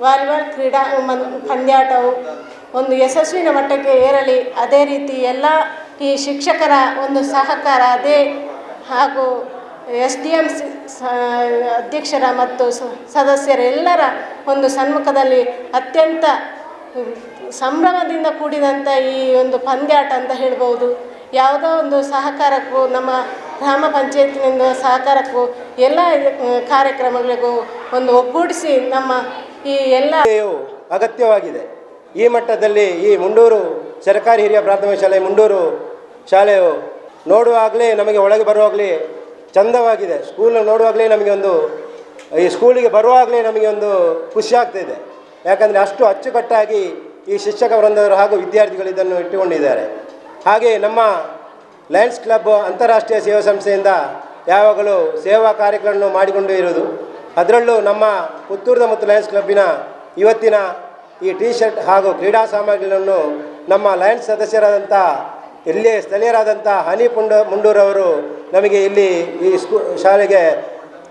Volleyball ಕ್ರೀಡಾ ಪಂದ್ಯಾಟವು ಒಂದು ಯಶಸ್ವಿನ ಮಟ್ಟಕ್ಕೆ ಏರಲಿ. ಅದೇ ರೀತಿ ಎಲ್ಲ ಈ ಶಿಕ್ಷಕರ ಒಂದು ಸಹಕಾರ, ಅದೇ ಹಾಗೂ ಎಸ್ ಡಿ ಎಂ ಅಧ್ಯಕ್ಷರ ಮತ್ತು ಸ- ಸದಸ್ಯರ ಎಲ್ಲರ ಒಂದು ಸನ್ಮುಖದಲ್ಲಿ ಅತ್ಯಂತ ಸಂಭ್ರಮದಿಂದ ಕೂಡಿದಂಥ ಈ ಒಂದು ಪಂದ್ಯಾಟ ಅಂತ ಹೇಳ್ಬೋದು. ಯಾವುದೋ ಒಂದು ಸಹಕಾರಕ್ಕೂ, ನಮ್ಮ ಗ್ರಾಮ ಪಂಚಾಯತ್ನಿಂದ ಸಹಕಾರಕ್ಕೂ ಎಲ್ಲ ಕಾರ್ಯಕ್ರಮಗಳಿಗೂ ಒಂದು ಒಗ್ಗೂಡಿಸಿ ನಮ್ಮ ಈ ಎಲ್ಲ ಅಗತ್ಯವಾಗಿದೆ. ಈ ಮಟ್ಟದಲ್ಲಿ ಈ ಮುಂಡೂರು ಸರ್ಕಾರಿ ಹಿರಿಯ ಪ್ರಾಥಮಿಕ ಶಾಲೆ ಮುಂಡೂರು ಶಾಲೆಯು ನೋಡುವಾಗಲೇ ನಮಗೆ ಒಳಗೆ ಬರುವಾಗಲೇ ಚಂದವಾಗಿದೆ. ಸ್ಕೂಲ್ ನೋಡುವಾಗಲೇ ನಮಗೆ ಒಂದು, ಈ ಸ್ಕೂಲಿಗೆ ಬರುವಾಗಲೇ ನಮಗೆ ಒಂದು ಖುಷಿ ಆಗ್ತಿದೆ ಯಾಕಂದರೆ ಅಷ್ಟು ಅಚ್ಚುಕಟ್ಟಾಗಿ ಈ ಶಿಕ್ಷಕ ವೃಂದವರು ಹಾಗೂ ವಿದ್ಯಾರ್ಥಿಗಳು ಇದನ್ನು ಇಟ್ಟುಕೊಂಡಿದ್ದಾರೆ. ಹಾಗೆ ನಮ್ಮ ಲಯನ್ಸ್ ಕ್ಲಬ್ ಅಂತಾರಾಷ್ಟ್ರೀಯ ಸೇವಾ ಸಂಸ್ಥೆಯಿಂದ ಯಾವಾಗಲೂ ಸೇವಾ ಕಾರ್ಯಕ್ರಮವನ್ನು ಮಾಡಿಕೊಂಡು ಇರುವುದು ಅದರಲ್ಲೂ ನಮ್ಮ ಪುತ್ತೂರದ ಮತ್ತು ಲಯನ್ಸ್ ಕ್ಲಬ್ಬಿನ ಇವತ್ತಿನ ಈ ಟೀ ಶರ್ಟ್ ಹಾಗೂ ಕ್ರೀಡಾ ಸಾಮಗ್ರಿಗಳನ್ನು ನಮ್ಮ ಲಯನ್ಸ್ ಸದಸ್ಯರಾದಂಥ ಇಲ್ಲಿ ಸ್ಥಳೀಯರಾದಂಥ ಹನಿ ಪುಂಡ ಮುಂಡೂರವರು ನಮಗೆ ಇಲ್ಲಿ ಈ ಸ್ಕೂ, ಶಾಲೆಗೆ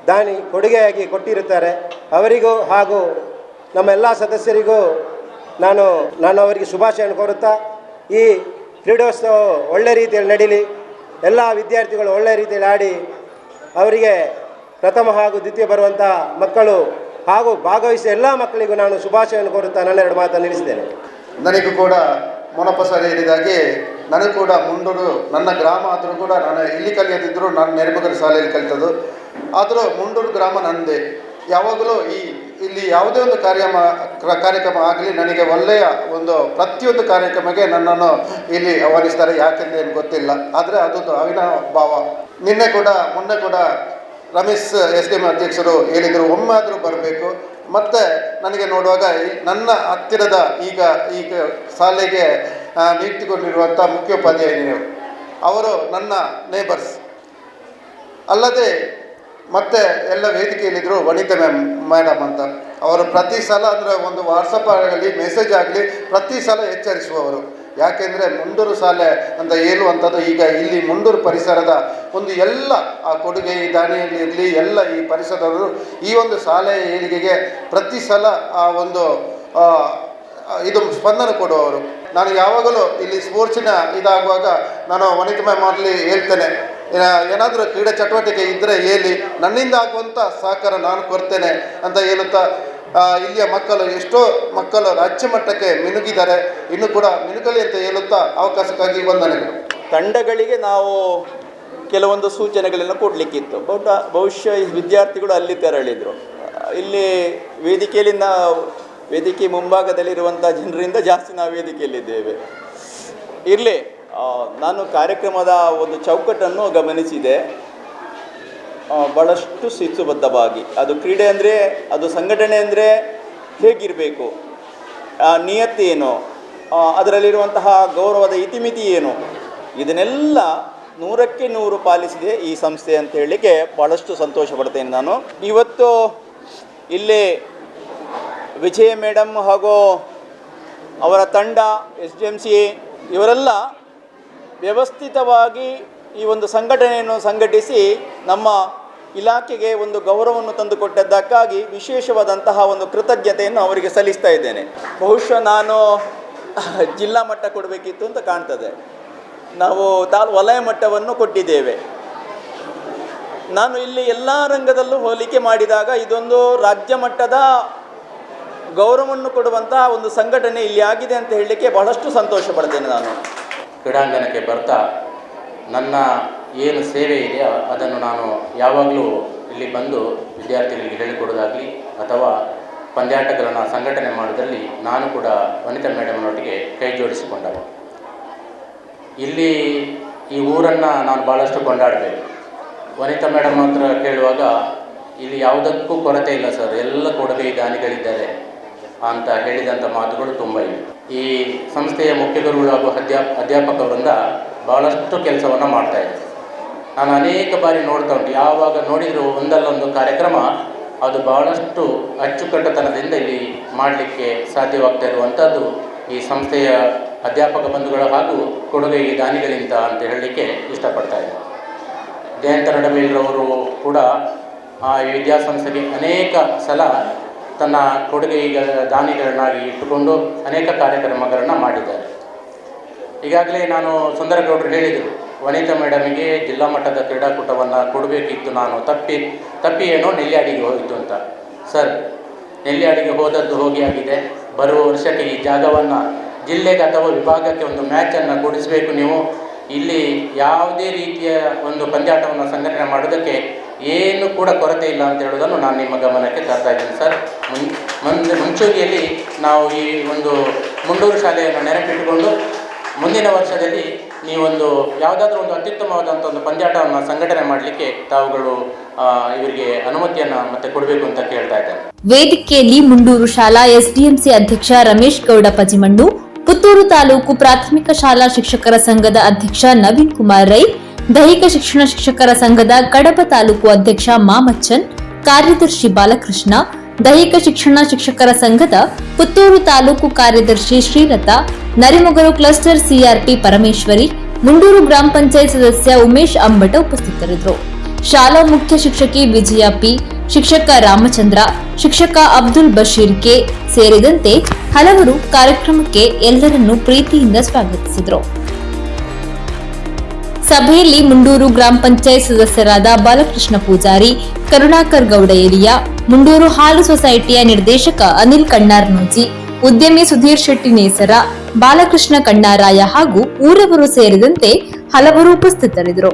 ದಾನಿ, ಕೊಡುಗೆಯಾಗಿ ಕೊಟ್ಟಿರುತ್ತಾರೆ. ಅವರಿಗೂ ಹಾಗೂ ನಮ್ಮ ಎಲ್ಲ ಸದಸ್ಯರಿಗೂ ನಾನು ನಾನು ಅವರಿಗೆ ಶುಭಾಶಯನ ಕೋರುತ್ತಾ, ಈ ಕ್ರೀಡೋತ್ಸವ ಒಳ್ಳೆ ರೀತಿಯಲ್ಲಿ ನಡೀಲಿ. ಎಲ್ಲ ವಿದ್ಯಾರ್ಥಿಗಳು ಒಳ್ಳೆ ರೀತಿಯಲ್ಲಿ ಆಡಿ, ಅವರಿಗೆ ಪ್ರಥಮ ಹಾಗೂ ದ್ವಿತೀಯ ಬರುವಂಥ ಮಕ್ಕಳು ಹಾಗೂ ಭಾಗವಹಿಸಿದ ಎಲ್ಲ ಮಕ್ಕಳಿಗೂ ನಾನು ಶುಭಾಶಯವನ್ನು ಕೋರುತ್ತಾ ನನ್ನೆರಡು ಮಾತನ್ನು ನಿಲ್ಲಿಸಿದ್ದೇನೆ. ನನಗೂ ಕೂಡ ಮೊನಪ್ಪ ಸರ್ ಹೇಳಿದಾಗೆ ನನಗೂ ಕೂಡ ಮುಂಡೂರು, ನನ್ನ ಗ್ರಾಮ ಆದರೂ ಕೂಡ ನಾನು ಇಲ್ಲಿ ಕಲಿಯದಿದ್ದರೂ ನಾನು ನೆರೆಮಗರ ಶಾಲೆಯಲ್ಲಿ ಕಲಿತದ್ದು. ಆದರೂ ಮುಂಡೂರು ಗ್ರಾಮ ನನ್ನದೇ ಯಾವಾಗಲೂ ಈ, ಇಲ್ಲಿ ಯಾವುದೇ ಒಂದು ಕಾರ್ಯಕ್ರಮ ಕಾರ್ಯಕ್ರಮ ಆಗಲಿ ನನಗೆ ಒಳ್ಳೆಯ ಒಂದು ಪ್ರತಿಯೊಂದು ಕಾರ್ಯಕ್ರಮಕ್ಕೆ ನನ್ನನ್ನು ಇಲ್ಲಿ ಆಹ್ವಾನಿಸ್ತಾರೆ. ಯಾಕೆಂದ್ರೆ ಏನು ಗೊತ್ತಿಲ್ಲ. ಆದರೆ ಅದು ಅವಿನಾಭಾವ ನಿನ್ನೆ ಕೂಡ, ಮೊನ್ನೆ ಕೂಡ ರಮೇಶ್ ಎಸ್ ಡಿ ಎಂ ಅಧ್ಯಕ್ಷರು ಹೇಳಿದರು, ಒಮ್ಮಾದರೂ ಬರಬೇಕು. ಮತ್ತು ನನಗೆ ನೋಡುವಾಗ ನನ್ನ ಹತ್ತಿರದ ಈಗ ಈಗ ಶಾಲೆಗೆ ನಿಂತುಕೊಂಡಿರುವಂಥ ಮುಖ್ಯೋಪಾಧ್ಯಾಯರು ಅವರು ನನ್ನ ನೇಬರ್ಸ್ ಅಲ್ಲದೆ ಮತ್ತೆ ಎಲ್ಲ ವೇದಿಕೆಯಲ್ಲಿದ್ದರು ವನಿತಾ ಮ್ಯಾಮ್ ಮೇಡಮ್ ಅಂತ. ಅವರು ಪ್ರತಿ ಸಲ ಅಂದರೆ ಒಂದು ವಾಟ್ಸಪ್ ಆಗಲಿ ಮೆಸೇಜ್ ಆಗಲಿ, ಪ್ರತಿ ಸಲ ಎಚ್ಚರಿಸುವವರು. ಯಾಕೆಂದರೆ ಮುಂಡೂರು ಶಾಲೆ ಅಂತ ಹೇಳುವಂಥದ್ದು ಈಗ ಇಲ್ಲಿ ಮುಂಡೂರು ಪರಿಸರದ ಒಂದು ಎಲ್ಲ ಆ ಕೊಡುಗೆ, ಈ ದಾನಿಯಲ್ಲಿ ಇರಲಿ, ಎಲ್ಲ ಈ ಪರಿಸರದವರು ಈ ಒಂದು ಶಾಲೆಯ ಏಳಿಗೆಗೆ ಪ್ರತಿ ಸಲ ಆ ಒಂದು ಇದು ಸ್ಪಂದನ ಕೊಡುವವರು. ನಾನು ಯಾವಾಗಲೂ ಇಲ್ಲಿ ಸ್ಪೋರ್ಟ್ಸಿನ ಇದಾಗುವಾಗ ನಾನು ವನಿತಾ ಮ್ಯಾಮ್ ಹೇಳ್ತೇನೆ. ಏನಾದರೂ ಕ್ರೀಡಾ ಚಟುವಟಿಕೆ ಇದ್ದರೆ ಹೇಳಿ, ನನ್ನಿಂದ ಆಗುವಂಥ ಸಹಕಾರ ನಾನು ಕೊಡ್ತೇನೆ ಅಂತ ಹೇಳುತ್ತಾ ಇಲ್ಲಿಯ ಮಕ್ಕಳು ಎಷ್ಟೋ ಮಕ್ಕಳು ರಾಜ್ಯ ಮಟ್ಟಕ್ಕೆ ಮಿನುಗಿದ್ದಾರೆ. ಇನ್ನು ಕೂಡ ಮಿನುಗಲಿ ಅಂತ ಹೇಳುತ್ತಾ ಅವಕಾಶಕ್ಕಾಗಿ ವಂದನೆಗಳು. ತಂಡಗಳಿಗೆ ನಾವು ಕೆಲವೊಂದು ಸೂಚನೆಗಳನ್ನು ಕೊಡಲಿಕ್ಕಿತ್ತು. ಬಟ್ ಬಹುಶಃ ಈ ವಿದ್ಯಾರ್ಥಿಗಳು ಅಲ್ಲಿ ತೆರಳಿದರು. ಇಲ್ಲಿ ವೇದಿಕೆಯಲ್ಲಿ ನಾವು ವೇದಿಕೆ ಮುಂಭಾಗದಲ್ಲಿರುವಂಥ ಜನರಿಂದ ಜಾಸ್ತಿ ನಾವು ವೇದಿಕೆಯಲ್ಲಿದ್ದೇವೆ. ಇರಲಿ ನಾನು ಕಾರ್ಯಕ್ರಮದ ಒಂದು ಚೌಕಟ್ಟನ್ನು ಗಮನಿಸಿದೆ. ಭಾಳಷ್ಟು ಶಿಸ್ತುಬದ್ಧವಾಗಿ. ಅದು ಕ್ರೀಡೆ ಅಂದರೆ ಅದು ಸಂಘಟನೆ ಅಂದರೆ ಹೇಗಿರಬೇಕು? ಆ ನಿಯತ್ತು ಏನು? ಆ, ಅದರಲ್ಲಿರುವಂತಹ ಗೌರವದ ಇತಿಮಿತಿ ಏನು? ಇದನ್ನೆಲ್ಲ ನೂರಕ್ಕೆ ನೂರು ಪಾಲಿಸಿದೆ ಈ ಸಂಸ್ಥೆ ಅಂತ ಹೇಳಲಿಕ್ಕೆ ಭಾಳಷ್ಟು ಸಂತೋಷ ಪಡ್ತೇನೆ ನಾನು. ಇವತ್ತು ಇಲ್ಲಿ ವಿಜಯ ಮೇಡಮ್ ಹಾಗೂ ಅವರ ತಂಡ ಎಸ್ ಡಿ ಎಂ ಸಿ ಇವರೆಲ್ಲ ವ್ಯವಸ್ಥಿತವಾಗಿ ಈ ಒಂದು ಸಂಘಟನೆಯನ್ನು ಸಂಘಟಿಸಿ ನಮ್ಮ ಇಲಾಖೆಗೆ ಒಂದು ಗೌರವವನ್ನು ತಂದುಕೊಟ್ಟದ್ದಕ್ಕಾಗಿ ವಿಶೇಷವಾದಂತಹ ಒಂದು ಕೃತಜ್ಞತೆಯನ್ನು ಅವರಿಗೆ ಸಲ್ಲಿಸ್ತಾ ಇದ್ದೇನೆ. ಬಹುಶಃ ನಾನು ಜಿಲ್ಲಾ ಮಟ್ಟ ಕೊಡಬೇಕಿತ್ತು ಅಂತ ಕಾಣ್ತದೆ. ನಾವು ತಾಲ್ ವಲಯ ಮಟ್ಟವನ್ನು ಕೊಟ್ಟಿದ್ದೇವೆ. ನಾನು ಇಲ್ಲಿ ಎಲ್ಲ ರಂಗದಲ್ಲೂ ಹೋಲಿಕೆ ಮಾಡಿದಾಗ ಇದೊಂದು ರಾಜ್ಯ ಮಟ್ಟದ ಗೌರವವನ್ನು ಕೊಡುವಂತಹ ಒಂದು ಸಂಘಟನೆ ಇಲ್ಲಿ ಆಗಿದೆ ಅಂತ ಹೇಳಲಿಕ್ಕೆ ಬಹಳಷ್ಟು ಸಂತೋಷ ಪಡ್ತೇನೆ ನಾನು. ಕ್ರೀಡಾಂಗಣಕ್ಕೆ ಬರ್ತಾ ನನ್ನ ಏನು ಸೇವೆ ಇದೆಯೋ ಅದನ್ನು ನಾನು ಯಾವಾಗಲೂ ಇಲ್ಲಿ ಬಂದು ವಿದ್ಯಾರ್ಥಿಗಳಿಗೆ ಹೇಳಿಕೊಡೋದಾಗಲಿ ಅಥವಾ ಪಂದ್ಯಾಟಗಳನ್ನು ಸಂಘಟನೆ ಮಾಡೋದರಲ್ಲಿ ನಾನು ಕೂಡ ವನಿತಾ ಮೇಡಮ್ನೊಟ್ಟಿಗೆ ಕೈ ಜೋಡಿಸಿಕೊಂಡವ. ಇಲ್ಲಿ ಈ ಊರನ್ನು ನಾನು ಭಾಳಷ್ಟು ಕೊಂಡಾಡಬೇಕು. ವನಿತಾ ಮೇಡಮ್ ಹತ್ರ ಕೇಳುವಾಗ, ಇಲ್ಲಿ ಯಾವುದಕ್ಕೂ ಕೊರತೆ ಇಲ್ಲ ಸರ್, ಎಲ್ಲ ಕೊಡುಗೆ ದಾನಿಗಳಿದ್ದಾರೆ ಅಂತ ಹೇಳಿದಂಥ ಮಾತುಗಳು ತುಂಬ ಇವೆ. ಈ ಸಂಸ್ಥೆಯ ಮುಖ್ಯ ಗುರುಗಳು ಹಾಗೂ ಅಧ್ಯಾ ಅಧ್ಯಾಪಕರಿಂದ ಭಾಳಷ್ಟು ಕೆಲಸವನ್ನು ಮಾಡ್ತಾ ಇದ್ದೆ. ನಾನು ಅನೇಕ ಬಾರಿ ನೋಡ್ತಾ ಉಂಟು, ಯಾವಾಗ ನೋಡಿದರೂ ಒಂದಲ್ಲೊಂದು ಕಾರ್ಯಕ್ರಮ, ಅದು ಭಾಳಷ್ಟು ಅಚ್ಚುಕಟ್ಟತನದಿಂದ ಇಲ್ಲಿ ಮಾಡಲಿಕ್ಕೆ ಸಾಧ್ಯವಾಗ್ತಾ ಇರುವಂಥದ್ದು ಈ ಸಂಸ್ಥೆಯ ಅಧ್ಯಾಪಕ ಬಂಧುಗಳು ಹಾಗೂ ಕೊಡುಗೆ ದಾನಿಗಳಿಂದ ಅಂತ ಹೇಳಲಿಕ್ಕೆ ಇಷ್ಟಪಡ್ತಾ ಇದ್ದಾರೆ ಜಯಂತ ನಡಮೇಲ್ರವರು ಕೂಡ ಆ ವಿದ್ಯಾಸಂಸ್ಥೆಗೆ ಅನೇಕ ಸಲ ತನ್ನ ಕೊಡುಗೆ ಈಗ ದಾನಿಗಳನ್ನಾಗಿ ಇಟ್ಟುಕೊಂಡು ಅನೇಕ ಕಾರ್ಯಕ್ರಮಗಳನ್ನು ಮಾಡಿದ್ದಾರೆ. ಈಗಾಗಲೇ ನಾನು ಸುಂದರಗೌಡರು ಹೇಳಿದರು, ವನಿತಾ ಮೇಡಮಿಗೆ ಜಿಲ್ಲಾ ಮಟ್ಟದ ಕ್ರೀಡಾಕೂಟವನ್ನು ಕೊಡಬೇಕಿತ್ತು ನಾನು, ತಪ್ಪಿ ತಪ್ಪಿ ಏನೋ ನೆಲ್ಯಾಡಿಗೆ ಹೋಯಿತು ಅಂತ. ಸರ್ ನೆಲ್ಲಿಯಾಡಿಗೆ ಹೋದದ್ದು ಹೋಗಿ ಆಗಿದೆ. ಬರುವ ವರ್ಷಕ್ಕೆ ಈ ಜಾಗವನ್ನು, ಜಿಲ್ಲೆಗೆ ಅಥವಾ ವಿಭಾಗಕ್ಕೆ ಒಂದು ಮ್ಯಾಚನ್ನು ಕೊಡಿಸಬೇಕು ನೀವು. ಇಲ್ಲಿ ಯಾವುದೇ ರೀತಿಯ ಒಂದು ಪಂದ್ಯಾಟವನ್ನು ಸಂಘಟನೆ ಮಾಡೋದಕ್ಕೆ ಏನು ಕೂಡ ಕೊರತೆ ಇಲ್ಲ ಅಂತ ಹೇಳೋದನ್ನು ನಾನು ನಿಮ್ಮ ಗಮನಕ್ಕೆ ತರ್ತಾ ಇದ್ದೀನಿ, ಸರ್. ಮುಂದೆ ಮುಂಚೂಣಿಯಲ್ಲಿ ನಾವು ಈ ಒಂದು ಮುಂಡೂರು ಶಾಲೆಯನ್ನು ನೆನಪಿಟ್ಟುಕೊಂಡು ಮುಂದಿನ ವರ್ಷದಲ್ಲಿ ನೀವೊಂದು ಯಾವುದಾದ್ರೂ ಒಂದು ಅತ್ಯುತ್ತಮವಾದಂಥ ಒಂದು ಪಂದ್ಯಾಟವನ್ನು ಸಂಘಟನೆ ಮಾಡಲಿಕ್ಕೆ ತಾವುಗಳು ಇವರಿಗೆ ಅನುಮತಿಯನ್ನು ಮತ್ತೆ ಕೊಡಬೇಕು ಅಂತ ಕೇಳ್ತಾ ಇದ್ದಾರೆ ವೇದಿಕೆಯಲ್ಲಿ ಮುಂಡೂರು ಶಾಲಾ ಎಸ್ಡಿಎಂಸಿ ಅಧ್ಯಕ್ಷ ರಮೇಶ್ ಗೌಡ ಪಜಿಮಣ್ಣು, ಪುತ್ತೂರು ತಾಲೂಕು ಪ್ರಾಥಮಿಕ ಶಾಲಾ ಶಿಕ್ಷಕರ ಸಂಘದ ಅಧ್ಯಕ್ಷ ನವೀನ್ ಕುಮಾರ್ ರೈ, ದೈಹಿಕ ಶಿಕ್ಷಣ ಶಿಕ್ಷಕರ ಸಂಘದ ಕಡಬ ತಾಲೂಕು ಅಧ್ಯಕ್ಷ ಮಾಮಚ್ಚನ್, ಕಾರ್ಯದರ್ಶಿ ಬಾಲಕೃಷ್ಣ ದೈಹಿಕ ಶಿಕ್ಷಣ ಶಿಕ್ಷಕರ ಸಂಘದ ಪುತ್ತೂರು ತಾಲೂಕು ಕಾರ್ಯದರ್ಶಿ ಶ್ರೀಲತಾ, ನರಿಮೊಗರು ಕ್ಲಸ್ಟರ್ ಸಿಆರ್ಪಿ ಪರಮೇಶ್ವರಿ, ಮುಂಡೂರು ಗ್ರಾಮ ಪಂಚಾಯತ್ ಸದಸ್ಯ ಉಮೇಶ್ ಅಂಬಟ ಉಪಸ್ಥಿತರಿದ್ದರು. ಶಾಲಾ ಮುಖ್ಯ ಶಿಕ್ಷಕಿ ವಿಜಯ ಪಿ, ಶಿಕ್ಷಕ ರಾಮಚಂದ್ರ, ಶಿಕ್ಷಕ ಅಬ್ದುಲ್ ಬಶೀರ್ ಕೆ ಸೇರಿದಂತೆ ಹಲವರು ಕಾರ್ಯಕ್ರಮಕ್ಕೆ ಎಲ್ಲರನ್ನೂ ಪ್ರೀತಿಯಿಂದ ಸ್ವಾಗತಿಸಿದರು. ಸಭೆಯಲ್ಲಿ ಮುಂಡೂರು ಗ್ರಾಮ ಪಂಚಾಯತ್ ಸದಸ್ಯರಾದ ಬಾಲಕೃಷ್ಣ ಪೂಜಾರಿ, ಕರುಣಾಕರ್ ಗೌಡ ಏರಿಯಾ, ಮುಂಡೂರು ಹಾಲು ಸೊಸೈಟಿಯ ನಿರ್ದೇಶಕ ಅನಿಲ್ ಕಣ್ಣಾರ್ನೋಜಿ ಉದ್ಯಮಿ ಸುಧೀರ್ ಶೆಟ್ಟಿ ನೇಸರ, ಬಾಲಕೃಷ್ಣ ಕಣ್ಣಾರಾಯ ಹಾಗೂ ಊರವರು ಸೇರಿದಂತೆ ಹಲವರು ಉಪಸ್ಥಿತರಿದ್ದರು.